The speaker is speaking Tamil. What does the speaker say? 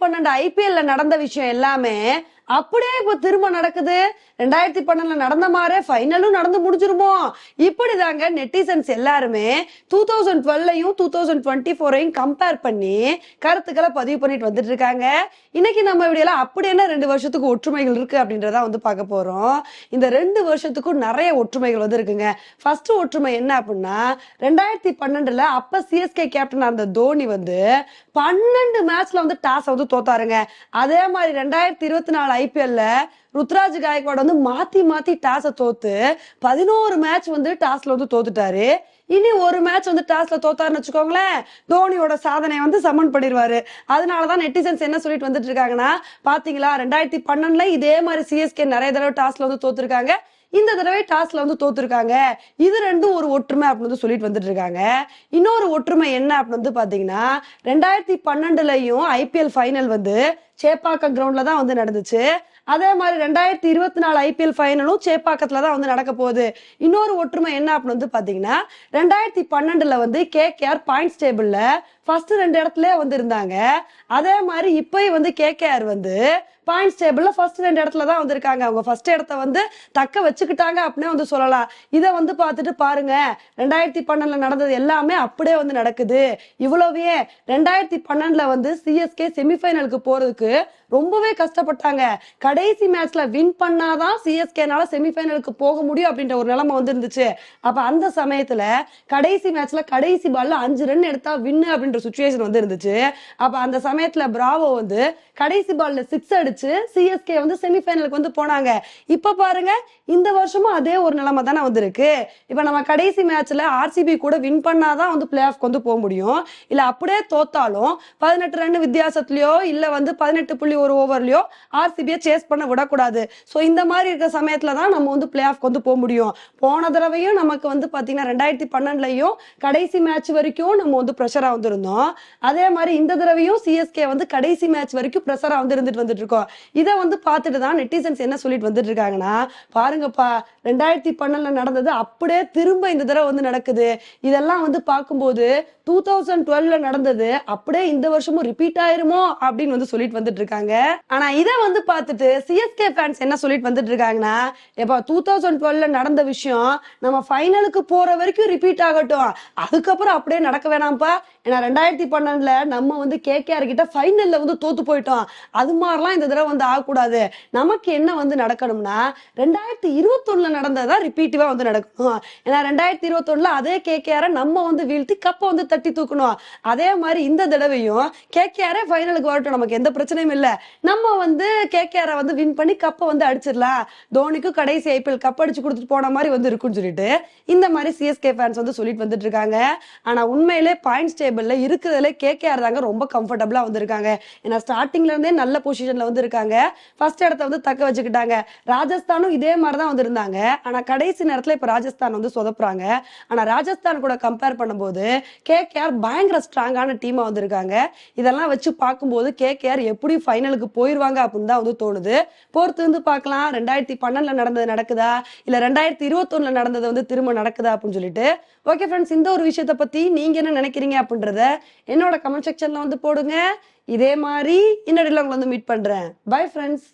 பன்னெண்டு ஐபிஎல்ல நடந்த விஷயம் எல்லாமே அப்படியே இப்ப திரும்ப நடக்குது. ரெண்டாயிரத்தி பன்னெண்டுல நடந்த மாதிரி ஃபைனலும் நடந்து முடிஞ்சிருமோ? இப்படிதாங்க நெட்டிசன்ஸ் எல்லாருமே டூ தௌசண்ட் டுவெல்லையும் டூ தௌசண்ட் டுவெண்ட்டி ஃபோரையும் கம்பேர் பண்ணி கருத்துக்களை பதிவு பண்ணிட்டு வந்துட்டு இருக்காங்க. இன்னைக்கு நம்ம இப்படியெல்லாம் அப்படி என்ன ரெண்டு வருஷத்துக்கு ஒற்றுமைகள் இருக்கு அப்படின்றத வந்து பார்க்க போறோம். இந்த ரெண்டு வருஷத்துக்கும் நிறைய ஒற்றுமைகள் வந்து இருக்குங்க. ஃபர்ஸ்ட் ஒற்றுமை என்ன அப்படின்னா ரெண்டாயிரத்தி பன்னெண்டுல அப்ப சிஎஸ்கே கேப்டன் அந்த தோனி வந்து பன்னெண்டு மேட்ச்ல வந்து டாஸ் வந்து தோத்தாருங்க. அதே மாதிரி ரெண்டாயிரத்தி இருபத்தி நாலு ஐபிஎல்ல ருத்ராஜ் காயக்வாட் வந்து மாத்தி மாத்தி டாஸை தோத்து பதினோரு மேட்ச் வந்து டாஸ்ல வந்து தோத்துட்டாரு. இனி ஒரு மேட்ச் வந்து டாஸ்ல தோத்தாருன்னு வச்சுக்கோங்களேன் தோனியோட சாதனையை வந்து சமன் பண்ணிடுவாரு. அதனாலதான் நெட்டிசன்ஸ் என்ன சொல்லிட்டு வந்துட்டு இருக்காங்கன்னா பாத்தீங்களா ரெண்டாயிரத்தி பன்னெண்டுல இதே மாதிரி சிஎஸ்கே நிறைய தடவை டாஸ்ல வந்து தோத்துருக்காங்க. இந்த தடவை டாஸ்ல வந்து தோத்துருக்காங்க. இது ரெண்டும் ஒரு ஒற்றுமை அப்படின்னு வந்து சொல்லிட்டு வந்துட்டு இருக்காங்க இன்னொரு ஒற்றுமை என்ன அப்படின்னு வந்து பாத்தீங்கன்னா ரெண்டாயிரத்தி பன்னெண்டுலயும் ஐபிஎல் ஃபைனல் வந்து சேப்பாக்கம் கிரவுண்ட்ல தான் வந்து நடந்துச்சு. அதே மாதிரி ரெண்டாயிரத்தி இருபத்தி நாலு ஐபிஎல் ஃபைனலும் சேப்பாக்கத்தில் தான் வந்து நடக்க போகுது. இன்னொரு ஒற்றுமை என்ன அப்படின்னு வந்து பார்த்தீங்கன்னா ரெண்டாயிரத்தி பன்னெண்டுல வந்து கேகேஆர் பாயிண்ட்ஸ் டேபிளில் ஃபர்ஸ்ட் ரெண்டு இடத்துல வந்து இருந்தாங்க. அதே மாதிரி இப்பயும் வந்து கேகேஆர் வந்து பாயிண்ட்ஸ் டேபிளில் ஃபர்ஸ்ட் ரெண்டு இடத்துல தான் வந்திருக்காங்க அவங்க ஃபர்ஸ்ட் இடத்த வந்து தக்க வச்சுக்கிட்டாங்க அப்படின்னே வந்து சொல்லலாம். இதை வந்து பார்த்துட்டு பாருங்க ரெண்டாயிரத்தி பன்னெண்டுல நடந்தது எல்லாமே அப்படியே வந்து நடக்குது. இவ்வளவே ரெண்டாயிரத்தி பன்னெண்டில் வந்து சிஎஸ்கே செமிஃபைனலுக்கு போகிறதுக்கு ரொம்பவே கஷ்டப்பட்டாங்க. கடைசி மேட்ச்ல வின் பண்ணாதான் சிஎஸ்கேனால செமிஃபைனலுக்கு போக முடியும் அப்படின்ற ஒரு நிலைமை வந்துருந்துச்சு. அப்ப அந்த சமயத்துல கடைசி மேட்ச்ல கடைசி பால்ல அஞ்சு ரன் எடுத்தா வின்னு அப்படின்ற சுச்சுவேஷன் வந்து இருந்துச்சு அப்ப அந்த சமயத்துல பிராவோ வந்து கடைசி பால்ல சிக்ஸ் அடிச்சு சிஎஸ்கே வந்து செமிஃபைனலுக்கு வந்து போனாங்க. இப்ப பாருங்க இந்த வருஷமும் அதே ஒரு நிலைமை தானே வந்திருக்கு. இப்ப நம்ம கடைசி மேட்ச்ல ஆர்சிபி கூட வின் பண்ணாதான் வந்து பிளே ஆஃப்க்கு வந்து போக முடியும். இல்ல அப்படியே தோத்தாலும் பதினெட்டு ரன் வித்தியாசத்துலயோ இல்ல வந்து பதினெட்டு புள்ளி ஒரு ஓவர்லயோ ஆர்சிபியை சேஸ் பண்ண விடக்கூடாது. ஸோ இந்த மாதிரி இருக்கிற சமயத்தில் தான் நம்ம வந்து பிளே ஆஃப்க்கு வந்து போக முடியும். போன தடவையும் நமக்கு வந்து பார்த்தீங்கன்னா ரெண்டாயிரத்தி பன்னெண்டுலையும் கடைசி மேட்ச் வரைக்கும் நம்ம வந்து ப்ரெஷராக வந்திருந்தோம். அதே மாதிரி இந்த தடவையும் சிஎஸ்கே வந்து கடைசி மேட்ச் வரைக்கும் ப்ரெஷராக வந்து இருந்துட்டு வந்துட்டு இருக்கோம். இதை வந்து பார்த்துட்டு தான் நெட்டிசன்ஸ் என்ன சொல்லிட்டு வந்துட்டு இருக்காங்கன்னா பாருங்கப்பா ரெண்டாயிரத்தி பன்னெண்டுல நடந்தது அப்படியே திரும்ப இந்த தடவை வந்து நடக்குது. இதெல்லாம் வந்து பார்க்கும்போது டூ தௌசண்ட் டுவெல்ல நடந்தது அப்படியே இந்த வருஷமும் ரிப்பீட் ஆயிருமோ அப்படின்னு வந்து சொல்லிட்டு வந்துட்டு இருக்காங்க. ஆனா இதை வந்து பார்த்துட்டு சிஎஸ்கே ஃபேன்ஸ் என்ன சொல்லிட்டு வந்துட்டு இருக்காங்கன்னா எப்போ டூ தௌசண்ட் டுவெல்ல நடந்த விஷயம் நம்ம ஃபைனலுக்கு போற வரைக்கும் ரிப்பீட் ஆகட்டும். அதுக்கப்புறம் அப்படியே நடக்க வேணாம்ப்பா. ஏன்னா ரெண்டாயிரத்தி பன்னெண்டுல நம்ம வந்து கேகேஆர் கிட்ட ஃபைனல்ல வந்து தோத்து போயிட்டோம். அது மாதிரிலாம் இந்த தடவை வந்து ஆகக்கூடாது. நமக்கு என்ன வந்து நடக்கணும்னா ரெண்டாயிரத்தி இருபத்தொன்னுல நடந்ததா ரிப்பீட்டிவா வந்து நடக்கும் ஏன்னா ரெண்டாயிரத்தி இருபத்தொன்னுல அதே கேகேஆர நம்ம வந்து வீழ்த்தி கப்பை வந்து தட்டி தூக்கணும். அதே மாதிரி இந்த தடவையும் கேகேஆரே ஃபைனலுக்கு வரட்டும். நமக்கு எந்த பிரச்சனையும் இல்ல. நம்ம வந்து கேகேஆரை வந்து வின் பண்ணி கப்பை வந்து அடிச்சிடலாம். தோனிக்கும் கடைசி ஐபிஎல் கப் அடிச்சு கொடுத்துட்டு போன மாதிரி வந்து இருக்குன்னு சொல்லிட்டு இந்த மாதிரி சிஎஸ்கே ஃபேன்ஸ் வந்து சொல்லிட்டு வந்துட்டு இருக்காங்க. ஆனா உண்மையிலே பாயிண்ட்ஸ் டேபிள்ல இருக்கிறதுல கேகேஆர் தாங்க ரொம்ப கம்ஃபர்டபுளா வந்திருக்காங்க. ஏன்னா ஸ்டார்டிங்ல இருந்தே நல்ல பொசிஷன்ல வந்து இருக்காங்க. ஃபர்ஸ்ட் இடத்த வந்து தக்க வச்சுக்கிட்டாங்க. ராஜஸ்தானும் இதே மாதிரி தான் வந்து இருந்தாங்க. ஆனா கடைசி நேரத்துல இப்ப ராஜஸ்தான் வந்து சொதப்புறாங்க. ஆனா ராஜஸ்தான் கூட கம்பேர் பண்ணும்போது கேகேஆர் பயங்கர ஸ்ட்ராங்கான டீமா வந்திருக்காங்க. இதெல்லாம் வச்சு பார்க்கும்போது கேகேஆர் எப்படி ஃபைனலுக்கு போயிருவாங்க அப்படின்னு தான் வந்து தோணுது. பொறுத்து வந்து பார்க்கலாம். ரெண்டாயிரத்தி பன்னெண்டுல நடந்தது நடக்குதா? இல்ல ரெண்டாயிரத்தி இருபத்தொன்னுல நடந்தது வந்து திரும்ப நடக்குதா அப்படின்னு சொல்லிட்டு. ஓகே ஃப்ரெண்ட்ஸ் இந்த ஒரு விஷயத்தை பத்தி நீங்க என்ன நினைக்கிறீங்க அப்படின்றத என்னோட கமெண்ட் செக்ஷன்ல வந்து போடுங்க. இதே மாதிரி இன்னடியில் உங்களை வந்து மீட் பண்றேன். Bye friends